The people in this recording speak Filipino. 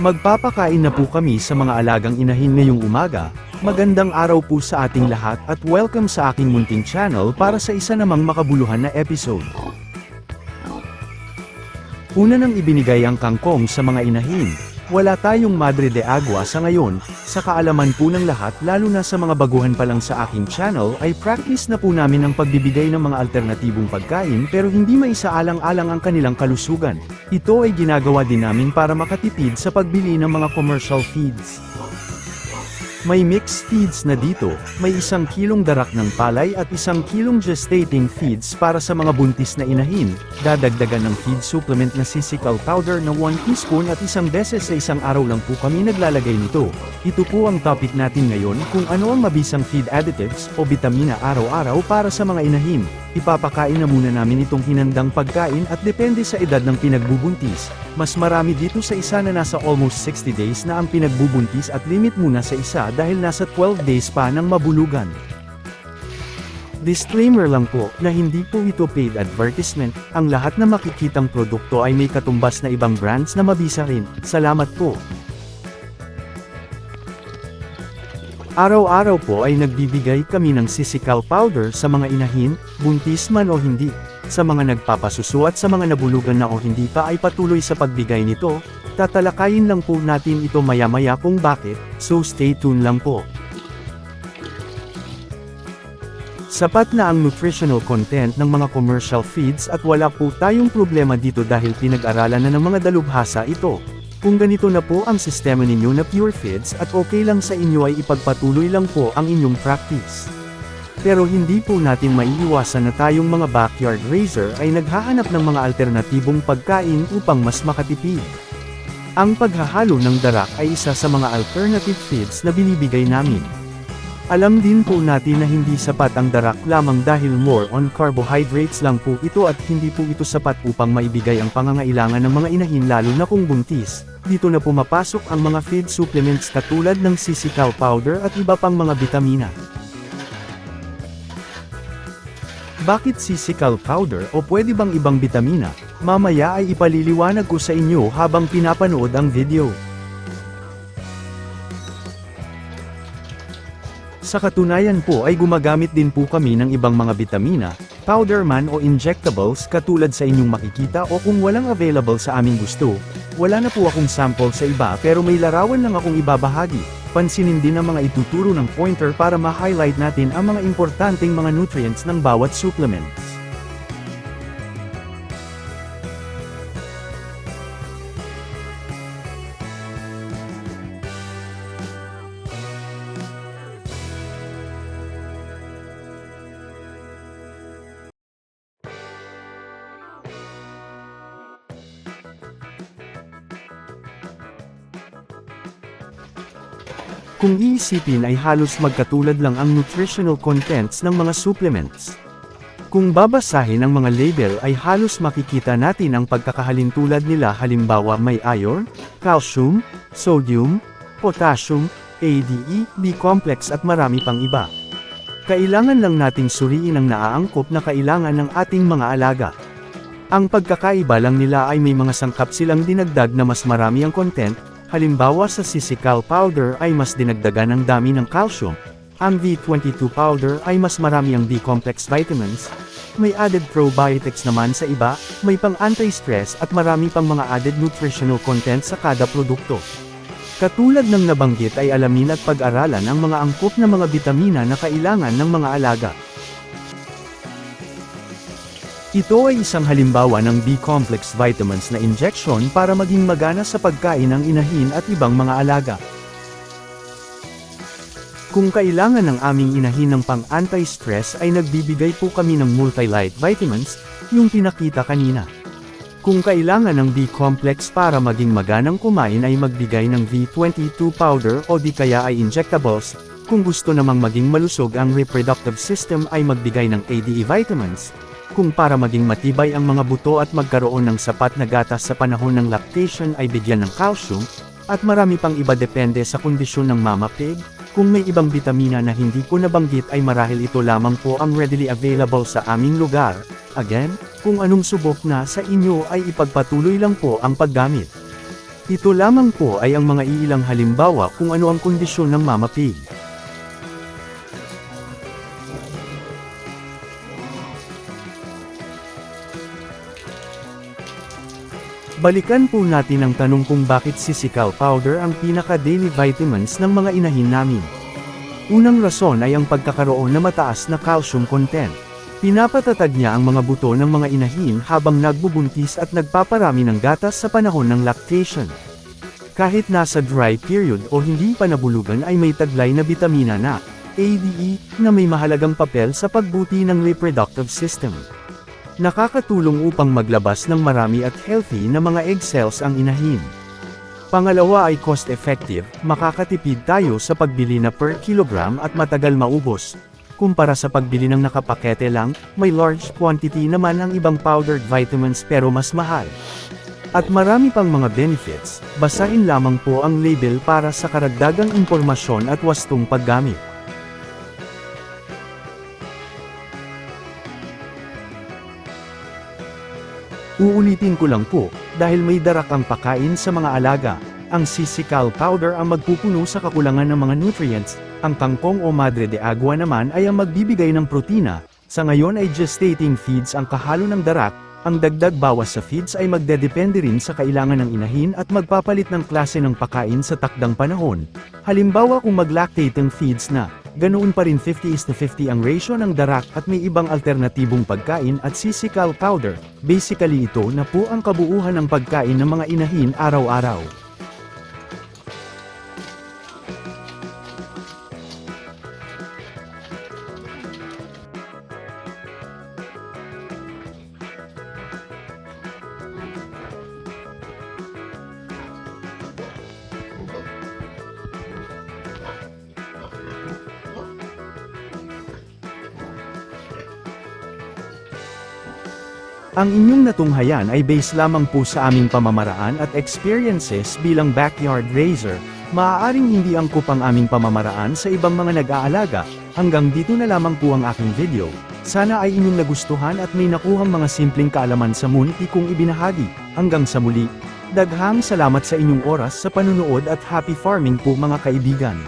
Magpapakain na po kami sa mga alagang inahin ngayong umaga, magandang araw po sa ating lahat at welcome sa aking munting channel para sa isa namang makabuluhan na episode. Una nang ibinigay ang kangkong sa mga inahin, wala tayong Madre de Agua sa ngayon, sa kaalaman po ng lahat lalo na sa mga baguhan pa lang sa aking channel ay practice na po namin ang pagbibigay ng mga alternatibong pagkain pero hindi maisaalang-alang ang kanilang kalusugan. Ito ay ginagawa din namin para makatipid sa pagbili ng mga commercial feeds. May mixed feeds na dito, may isang kilong darak ng palay at isang kilong gestating feeds para sa mga buntis na inahin, dadagdagan ng feed supplement na sisical powder na 1 teaspoon at isang beses sa isang araw lang po kami naglalagay nito. Ito po ang topic natin ngayon kung ano ang mabisang feed additives o bitamina araw-araw para sa mga inahin. Ipapakain na muna namin itong hinandang pagkain at depende sa edad ng pinagbubuntis. Mas marami dito sa isa na nasa almost 60 days na ang pinagbubuntis at limit muna sa isa dahil nasa 12 days pa ng mabulugan. Disclaimer lang po, na hindi po ito paid advertisement, ang lahat na makikitang produkto ay may katumbas na ibang brands na mabisa rin. Salamat po. Araw-araw po ay nagbibigay kami ng sisical powder sa mga inahin, buntis man o hindi. Sa mga nagpapasuso at sa mga nabulugan na o hindi pa ay patuloy sa pagbigay nito, tatalakayin lang po natin ito maya-maya kung bakit, so stay tuned lang po. Sapat na ang nutritional content ng mga commercial feeds at wala po tayong problema dito dahil pinag-aralan na ng mga dalubhasa ito. Kung ganito na po ang sistema ninyo na pure feeds at okay lang sa inyo ay ipagpatuloy lang po ang inyong practice. Pero hindi po natin maiiwasan na tayong mga backyard raiser ay naghahanap ng mga alternatibong pagkain upang mas makatipid. Ang paghahalo ng darak ay isa sa mga alternative feeds na binibigay namin. Alam din po natin na hindi sapat ang darak lamang dahil more on carbohydrates lang po ito at hindi po ito sapat upang maibigay ang pangangailangan ng mga inahin lalo na kung buntis. Dito na pumapasok ang mga feed supplements katulad ng sisical powder at iba pang mga bitamina. Bakit sisical powder o pwede bang ibang bitamina? Mamaya ay ipaliliwanag ko sa inyo habang pinapanood ang video. Sa katunayan po ay gumagamit din po kami ng ibang mga bitamina, powder man o injectables katulad sa inyong makikita o kung walang available sa aming gusto, wala na po akong sample sa iba pero may larawan lang akong ibabahagi. Pansinin din ang mga ituturo ng pointer para ma-highlight natin ang mga importanteng mga nutrients ng bawat supplements. Kung iisipin ay halos magkatulad lang ang nutritional contents ng mga supplements. Kung babasahin ang mga label ay halos makikita natin ang pagkakahalintulad nila halimbawa may iron, calcium, sodium, potassium, ADE, B-complex at marami pang iba. Kailangan lang nating suriin ang naaangkop na kailangan ng ating mga alaga. Ang pagkakaiba lang nila ay may mga sangkap silang dinagdag na mas marami ang content, Halimbawa sa sisical powder ay mas dinagdagan ang dami ng calcium. Ang V22 powder ay mas marami ang B-complex vitamins. May added probiotics naman sa iba, may pang anti-stress at marami pang mga added nutritional content sa kada produkto. Katulad ng nabanggit ay alamin at pag-aralan ang mga angkop na mga bitamina na kailangan ng mga alaga. Ito ay isang halimbawa ng B-complex vitamins na injection para maging magana sa pagkain ng inahin at ibang mga alaga. Kung kailangan ng aming inahin ng pang anti-stress ay nagbibigay po kami ng multi-light vitamins, yung pinakita kanina. Kung kailangan ng B-complex para maging maganang kumain ay magbigay ng V22 powder o di kaya ay injectables, kung gusto namang maging malusog ang reproductive system ay magbigay ng ADE vitamins, kung para maging matibay ang mga buto at magkaroon ng sapat na gatas sa panahon ng lactation ay bigyan ng calcium, at marami pang iba depende sa kondisyon ng mama pig, kung may ibang bitamina na hindi ko nabanggit ay marahil ito lamang po ang readily available sa aming lugar, again, kung anong subok na sa inyo ay ipagpatuloy lang po ang paggamit. Ito lamang po ay ang mga iilang halimbawa kung ano ang kondisyon ng Mama Pig. Balikan po natin ang tanong kung bakit sisikaw powder ang pinaka-daily vitamins ng mga inahin namin. Unang rason ay ang pagkakaroon na mataas na calcium content. Pinapatatag niya ang mga buto ng mga inahin habang nagbubuntis at nagpaparami ng gatas sa panahon ng lactation. Kahit nasa dry period o hindi pa nabulugan ay may taglay na bitamina na, ADE, na may mahalagang papel sa pagbuti ng reproductive system. Nakakatulong upang maglabas ng marami at healthy na mga egg cells ang inahin. Pangalawa ay cost-effective, makakatipid tayo sa pagbili na per kilogram at matagal maubos. Kumpara sa pagbili ng nakapakete lang, may large quantity naman ang ibang powdered vitamins pero mas mahal. At marami pang mga benefits, basahin lamang po ang label para sa karagdagang impormasyon at wastong paggamit. Uulitin ko lang po, dahil may darak ang pakain sa mga alaga, ang sisikaw powder ang magpupuno sa kakulangan ng mga nutrients, ang kangkong o madre de agua naman ay ang magbibigay ng protina, sa ngayon ay gestating feeds ang kahalo ng darak, ang dagdag bawas sa feeds ay magdedepende rin sa kailangan ng inahin at magpapalit ng klase ng pakain sa takdang panahon. Halimbawa kung mag-lactating feeds na, ganoon pa rin 50 is to 50 ang ratio ng darak at may ibang alternatibong pagkain at sisikaw powder. Basically ito na po ang kabuuhan ng pagkain ng mga inahin araw-araw. Ang inyong natunghayan ay base lamang po sa aming pamamaraan at experiences bilang backyard raiser. Maaaring hindi angkop ang aming pamamaraan sa ibang mga nag-aalaga. Hanggang dito na lamang po ang aking video. Sana ay inyong nagustuhan at may nakuhang mga simpleng kaalaman sa munti kong ibinahagi. Hanggang sa muli. Daghang salamat sa inyong oras sa panunood at happy farming po mga kaibigan.